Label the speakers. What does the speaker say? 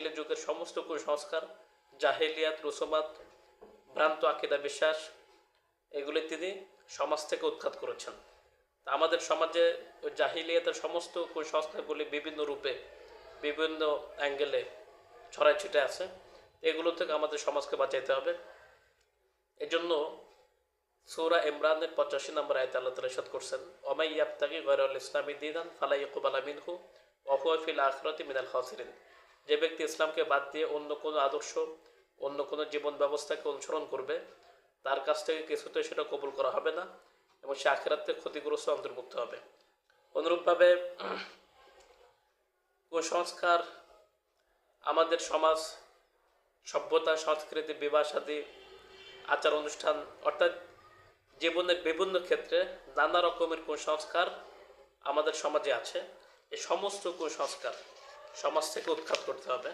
Speaker 1: জাহিলিয়াত যুগের সমস্ত কুসংস্কার, জাহেলিয়াত, রুসুমাত, ভ্রান্ত আকিদা বিশ্বাস, এগুলি তিনি সমাজ থেকে উৎখাত করেছেন। আমাদের সমাজে জাহিলিয়াতের সমস্ত কুসংস্কারগুলি বিভিন্ন রূপে, বিভিন্ন অ্যাঙ্গেলে ছড়ায় ছিটে আছে। এগুলো থেকে আমাদের সমাজকে বাঁচাইতে হবে। এজন্য সৌরা ইমরানের পঁচাশি নম্বর আয়তে আল্লাহ তালা সাদ করছেন অমাই ইয়াবতাকি গয়রুল ইসলামী দিনান ফালাই ইকুবালা মিনহু অহুয়াফিল আখরতি মিনাল খাসিরিন। যে ব্যক্তি ইসলামকে বাদ দিয়ে অন্য কোনো আদর্শ, অন্য কোনো জীবন ব্যবস্থাকে অনুসরণ করবে, তার কাছ থেকে কিছুতেই সেটা কবুল করা হবে না এবং সে আখেরাতে ক্ষতিগ্রস্ত অন্তর্ভুক্ত হবে। অনুরূপভাবে কুসংস্কার আমাদের সমাজ, সভ্যতা, সংস্কৃতি, বিবাহ, সাদী, আচার, অনুষ্ঠান, অর্থাৎ জীবনের বিভিন্ন ক্ষেত্রে নানা রকমের কুসংস্কার আমাদের সমাজে আছে। এই সমস্ত কুসংস্কার সমাজ থেকে উৎখাত করতে হবে।